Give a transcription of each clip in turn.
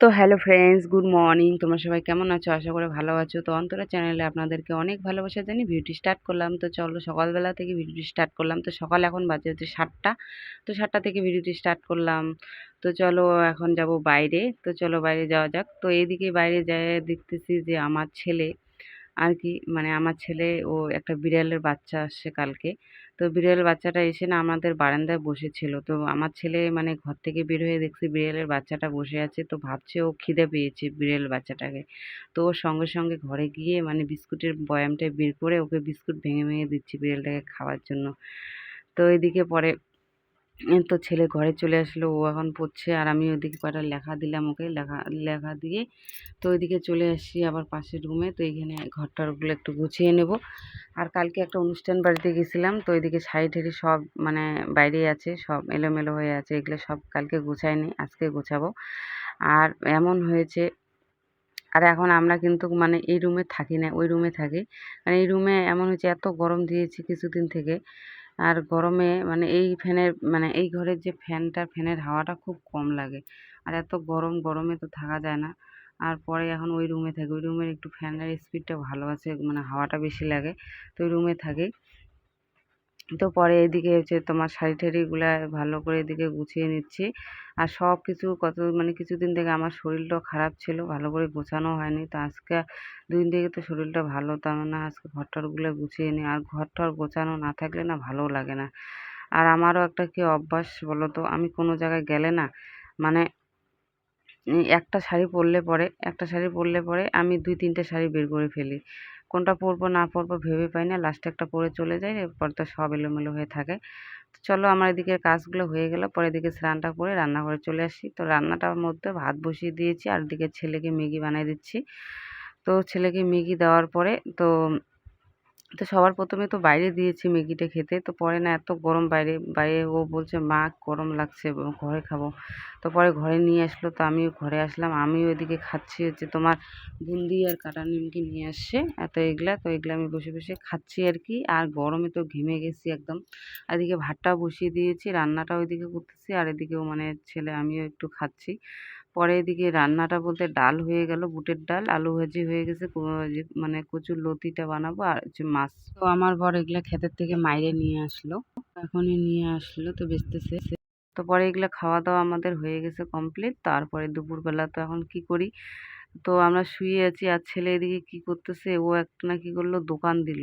তো hello friends, good morning. তোমরা সবাই কেমন আছো? আশা করে ভালো আছো। তো অন্তরা চ্যানেলে আপনাদেরকে অনেক ভালোবাসা জানি ভিডিওটি স্টার্ট করলাম। তো চলো সকালবেলা থেকে ভিডিওটি স্টার্ট করলাম। তো সকাল এখন বাজে হচ্ছে সাতটা। তো সাতটা থেকে ভিডিওটি স্টার্ট করলাম। তো চলো এখন যাব বাইরে। তো চলো বাইরে যাওয়া যাক। তো এইদিকে বাইরে যায় দেখতেছি যে আমার ছেলে আর কি মানে আমার ছেলে ও একটা বিড়ালের বাচ্চা আসছে কালকে। তো বিড়াল বাচ্চাটা এসে না আমাদের বারান্দায় বসেছিল। তো আমার ছেলে মানে ঘর থেকে বের হয়ে দেখছি বিড়ালের বাচ্চাটা বসে আছে। তো ভাবছে ও খিদে পেয়েছে বিড়াল বাচ্চাটাকে। তো ওর সঙ্গে সঙ্গে ঘরে গিয়ে মানে বিস্কুটের বয়ামটা বের করে ওকে বিস্কুট ভেঙে ভেঙে দিচ্ছি বিড়ালটাকে খাওয়ার জন্য। তো এদিকে পরে তো ছেলে ঘরে চলে আসলো, ও এখন পড়ছে, আর আমি ওইদিকে কটা লেখা দিলাম ওকে, লেখা লেখা দিয়ে তো ওইদিকে চলে আসি আবার পাশের রুমে তো এইখানে ঘরটারগুলো একটু গুছিয়ে নেব। আর কালকে একটা অনুষ্ঠান বাড়িতে গেছিলাম, তো ওইদিকে শাড়ি ঠাড়ি সব মানে বাইরে আছে, সব এলোমেলো হয়ে আছে, এগুলো সব কালকে গুছাইনি আজকে গোছাবো। আর এমন হয়েছে, আর এখন আমরা কিন্তু মানে এই রুমে থাকি না, ওই রুমে থাকি। মানে এই রুমে এমন হয়েছে, এত গরম দিয়েছি কিছুদিন থেকে আর গরমে মানে এই ফ্যানের মানে এই ঘরের যে ফ্যানটা, ফ্যানের হাওয়াটা খুব কম লাগে। আর এত গরম, গরমে তো থাকা যায় না। আর পরে এখন ওই রুমে থাকি। ওই রুমের একটু ফ্যানের স্পিডটা ভালো আছে মানে হাওয়াটা বেশি লাগে, তো ওই রুমে থাকি। তো পরে এদিকে হচ্ছে তোমার শাড়ি ঠাড়িগুলা ভালো করে এদিকে গুছিয়ে নিচ্ছি। আর সব কিছু কত মানে কিছুদিন থেকে আমার শরীরটাও খারাপ ছিল, ভালো করে গোছানো হয়নি। তো আজকে দুই দিন থেকে তো শরীরটা ভালো তার মানে আজকে ঘর টরগুলো গুছিয়ে নিই। আর ঘর টর গোছানো না থাকলে না ভালোও লাগে না। আর আমারও একটা কি অভ্যাস বলো তো আমি কোনো জায়গায় গেলে না মানে একটা শাড়ি পরলে পরে, একটা শাড়ি পরলে পরে আমি দুই তিনটে শাড়ি বের করে ফেলি। কোনটা পরবো না পরবো ভেবে পাই না লাস্টে একটা পরে চলে যাই, এরপর তো সব এলোমেলো হয়ে থাকে। চলো আমার এদিকে কাজগুলো হয়ে গেল পরে এদিকে স্নানটা করে রান্নাঘরে চলে আসি। তো রান্নাটার মধ্যে ভাত বসিয়ে দিয়েছি, আর এদিকে ছেলেকে ম্যাগি বানিয়ে দিচ্ছি। তো ছেলেকে ম্যাগি দেওয়ার পরে তো তো সবার প্রথমে তো বাইরে দিয়েছি ম্যাগিটা খেতে। তো পরে না এত গরম বাইরে বাইরে ও বলছে, মা, গরম লাগছে ঘরে খাব। তো পরে ঘরে নিয়ে আসলো। তো আমিও ঘরে আসলাম। আমিও ওইদিকে খাচ্ছি হচ্ছে তোমার বুন্দি আর কাটা নিমকি নিয়ে আসছে। এত এগুলা, তো এগুলো আমি বসে বসে খাচ্ছি আর কি। আর গরমে তো ঘেমে গেছি একদম। এদিকে ভাতটা বসিয়ে দিয়েছি রান্নাটা ওইদিকে করতেছি। আর এদিকেও মানে ছেলে, আমিও একটু খাচ্ছি। পরে এদিকে রান্নাটা বলতে ডাল হয়ে গেল, বুটের ডাল, আলু ভাজি হয়ে গেছে মানে কচুর লতিটা বানাবো আর হচ্ছে মাছ। তো আমার বর এগুলা ক্ষেতের থেকে মাইরে নিয়ে আসলো। এখনই নিয়ে আসলো তো বেচতেছে। তো পরে এগুলো খাওয়া দাওয়া আমাদের হয়ে গেছে কমপ্লিট তারপরে দুপুরবেলা তো এখন কি করি? তো আমরা শুয়ে আছি, আর ছেলে এদিকে কি করতেছে? ও একটা না কি করল? দোকান দিল।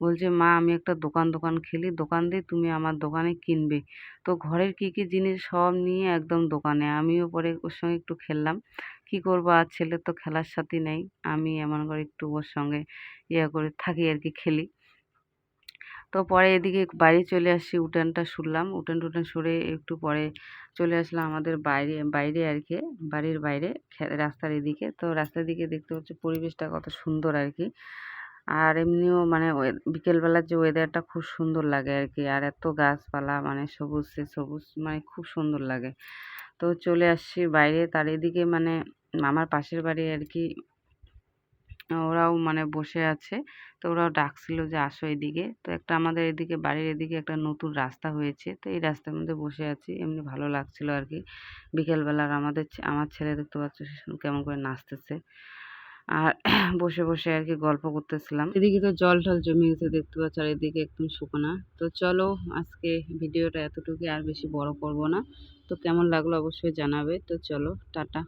বলছে, মা, আমি একটা দোকান দোকান খেলি। দোকান দিয়ে তুমি আমার দোকানে কিনবে। তো ঘরের কি কি জিনিস সব নিয়ে একদম দোকানে। আমিও পরে ওর সঙ্গে একটু খেললাম। কি করব? আর ছেলে তো খেলার সাথে নেই। আমি এমন করে একটু ওর সঙ্গে ইয়ে করে থাকি আর কি, খেলি। তো পরে এদিকে বাড়ি চলে আসছি, উঠানটা শুনলাম। উঠান টুটান সরে একটু পরে চলে আসলাম আমাদের বাইরে বাইরে আর কি, বাড়ির বাইরে রাস্তার এদিকে। তো রাস্তার দিকে দেখতে হচ্ছে পরিবেশটা কত সুন্দর আর কি। আর এমনিও মানে বিকেলবেলার যে ওয়েদারটা খুব সুন্দর লাগে আর কি। আর এত গাছপালা মানে সবুজ সে সবুজ মানে খুব সুন্দর লাগে। তো চলে আসছি বাইরে, তার এদিকে মানে আমার পাশের বাড়ি আর কি ওরাও মানে বসে আছে। তো ওরাও ডাকছিল যে, আসো এদিকে। তো একটা আমাদের এদিকে, বাড়ির এদিকে একটা নতুন রাস্তা হয়েছে। তো এই রাস্তার মধ্যে বসে আছি। এমনি ভালো লাগছিল আর কি বিকেলবেলার আমাদের আমার ছেলে দেখতে পাচ্ছ কেমন করে নাচতেছে। আর বসে বসে আর কি গল্প করতেছিলাম। এদিকে তো জল টল জমে গেছে দেখতে পাচ্ছ, আর এদিকে একদম শুকনা তো চলো, আজকে ভিডিওটা এতটুকু আর বেশি বড় করব না। তো কেমন লাগল অবশ্যই জানাবে। তো চলো, টাটা।